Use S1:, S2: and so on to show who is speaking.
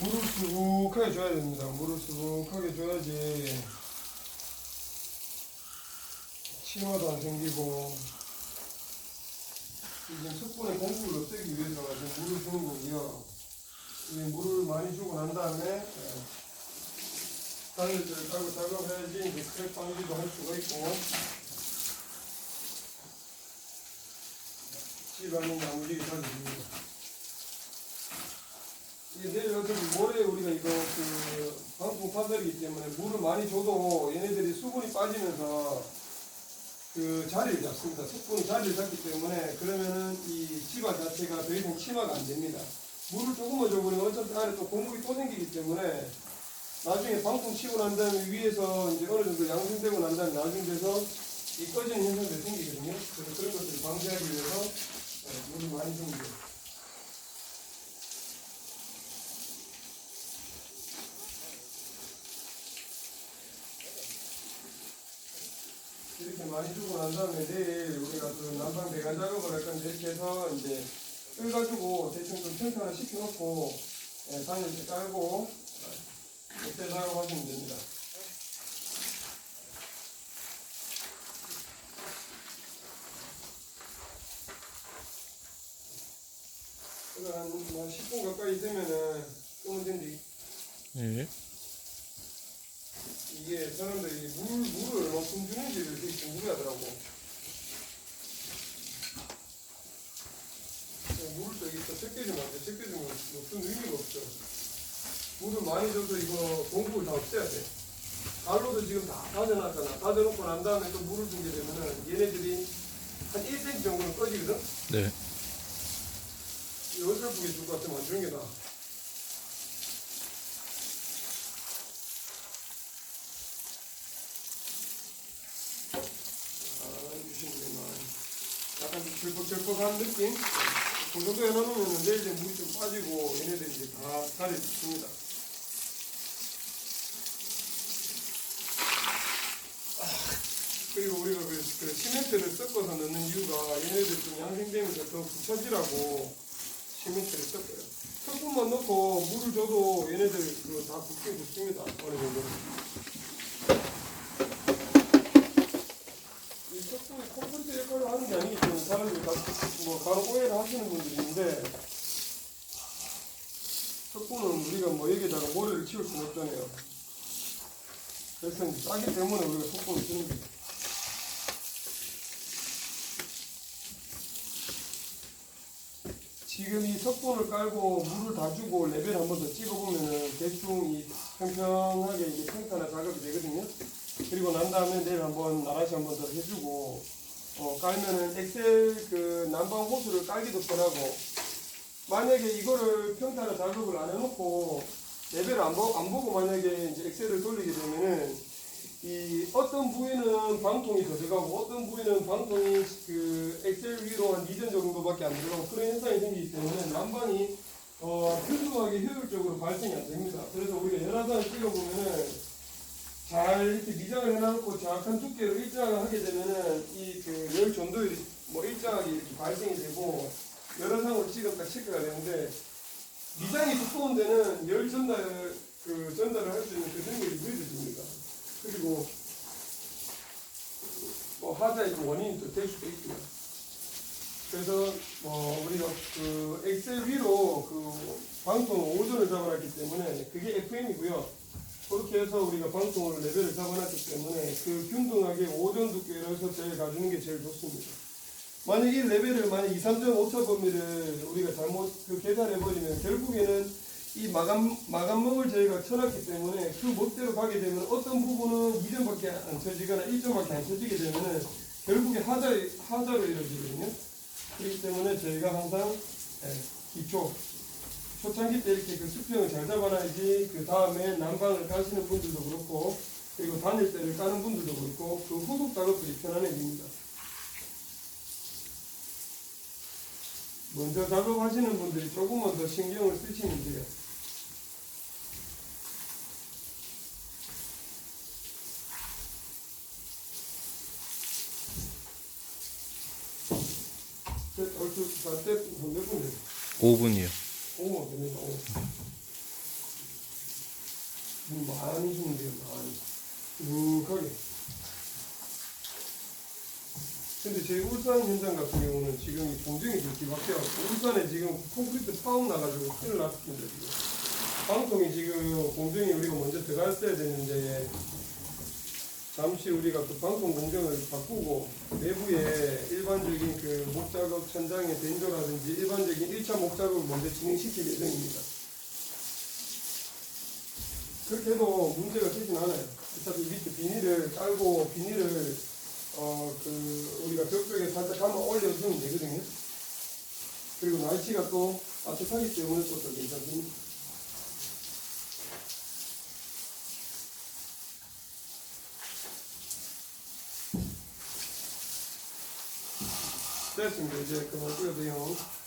S1: 물을 수북하게 줘야 됩니다. 물을 수북하게 줘야지. 치마도 안 생기고. 이제 숯불에 공기를 없애기 위해서 지금 물을 주는 거고요. 이 물을 많이 주고 난 다음에 예. 달을 달고 달고 해야지. 이제 크랙 방지도 할 수가 있고. 집안이 나무지게 잘 됩니다. 이게 어차피 모레 우리가 이거 그 방풍 파설이기 때문에 물을 많이 줘도 얘네들이 수분이 빠지면서 그 자리를 잡습니다. 석분이 자리를 잡기 때문에 그러면은 이 집안 자체가 더 이상 침하가 안 됩니다. 물을 조금만 줘버리면 어차피 안에 또 공급이 또 생기기 때문에 나중에 방풍 치고 난 다음에 위에서 이제 어느 정도 양성되고 난 다음에 나중에 돼서 이 꺼지는 현상들이 생기거든요. 그래서 그런 것들을 방지하기 위해서 네, 물을 많이 줍니다. 이렇게 많이 주고 난 다음에 내일 우리가 그 난방 배관 작업을 할 건데 이렇게 해서 이제 끌가지고 대충 좀 하나 시켜놓고 예, 단열재 깔고 이때 작업하시면 됩니다. 한, 뭐 10분 가까이 되면은 끄면 된디.
S2: 예.
S1: 이게 사람들이 물, 물을 얼마큼 주는지를 되게 궁금해하더라고. 물을 또 여기서 적게 주면 안 돼. 적게 주면 무슨 의미가 없죠. 물을 많이 줘서 이거 공급을 다 없애야 돼. 발로도 지금 다 다져놨잖아. 다져놓고 난 다음에 또 물을 주게 되면은 얘네들이 한 1cm 정도는 꺼지거든?
S2: 네.
S1: 이 어설프게 줄 것 같으면 안 주는 게 나아. 아, 주시는구만. 약간 좀 절퍽절퍽한 느낌? 그 정도 해놓으면 내일 이제 물이 좀 빠지고 얘네들이 이제 다 자리 잡습니다. 아, 그리고 우리가 그, 그 시멘트를 섞어서 넣는 이유가 얘네들 좀 양생되면서 더 붙여지라고 시멘트를 섞어요. 석분만 넣고 물을 줘도 얘네들 그다 굳게 굳습니다. 어느 정도. 이 석분이 콘크리트 역할을 하는 게 아니기 때문에 사람들이 다, 뭐 간혹 오해를 하시는 분들이 있는데 석분은 우리가 뭐 여기다가 모래를 치울 수는 없잖아요. 그래서 싸기 때문에 우리가 석분을 쓰는 거예요. 지금 이 석분을 깔고 물을 다 주고 레벨 한 번 더 찍어보면은 대충 이 평평하게 이게 평탄화 작업이 되거든요. 그리고 난 다음에 내일 한번 나라시 한번 더 해주고 어, 깔면은 엑셀 그 난방 호스를 깔기도 편하고 만약에 이거를 평탄화 작업을 안 해놓고 레벨을 안, 보, 안 보고 만약에 이제 엑셀을 돌리게 되면은 이 어떤 부위는 방통이 더 들어가고 어떤 부위는 방통이 그 엑셀 위로 한 2전 정도밖에 안 들어가고 그런 현상이 생기기 때문에 난방이 어, 균등하게 효율적으로 발생이 안 됩니다. 그래서 우리가 연화선을 찍어보면은 잘 이렇게 미장을 해놓고 정확한 두께로 일정하게 되면은 이 그 열 전도율이 뭐 일정하게 이렇게 발생이 되고 열화상으로 찍으면 딱 체크가 되는데 미장이 두꺼운 데는 열 전달 그 전달을 할 수 있는 그 능력이 늦어집니다. 그리고 뭐 하자의 그 원인이 또 될 수도 있고요. 그래서 뭐 우리가 그 엑셀 위로 그 방통 5전을 잡아놨기 때문에 그게 FM이고요. 그렇게 해서 우리가 방통을 레벨을 잡아놨기 때문에 그 균등하게 5전 두께로 해서 제일 가주는 게 제일 좋습니다. 만약 이 레벨을 만약 2, 3전 오차 범위를 우리가 잘못 그 계산해버리면 결국에는 이 마감, 마감목을 저희가 쳐놨기 때문에 그 멋대로 가게 되면 어떤 부분은 2점밖에 안 쳐지거나 1점밖에 안 쳐지게 되면은 결국에 하자, 하자로 이루어지거든요. 그렇기 때문에 저희가 항상 예, 기초, 초창기 때 이렇게 그 수평을 잘 잡아놔야지 그 다음에 난방을 가시는 분들도 그렇고 그리고 단열대를 까는 분들도 그렇고 그 후속 작업들이 편안해집니다. 먼저 작업하시는 분들이 조금만 더 신경을 쓰시면 돼요. 저, 얼추 네, 다 때, 몇 분?
S2: 5분이요.
S1: 오, 됩니다. 오. 물 많이 주면 돼요, 많이. 눅하게. 근데 제 울산 현장 같은 경우는 지금 이 공정이 좀 뒤바뀌어갖고 울산에 지금 콘크리트 파운 나가지고 큰일 났습니다 지금. 방통이 지금 공정이 우리가 먼저 들어갔어야 되는데 잠시 우리가 그 방통 공정을 바꾸고 내부에 일반적인 그 목작업 천장의 벤조라든지 일반적인 1차 목작업을 먼저 진행시킬 예정입니다. 그렇게 해도 문제가 되진 않아요. 어차피 밑에 비닐을 깔고 비닐을 어, 그, 우리가 벽 쪽에 살짝 한번 올려주면 되거든요. 그리고 날씨가 또 따뜻하기 때문에 또더 괜찮습니다. 됐습니다. 이제 그만 띄워도 돼요.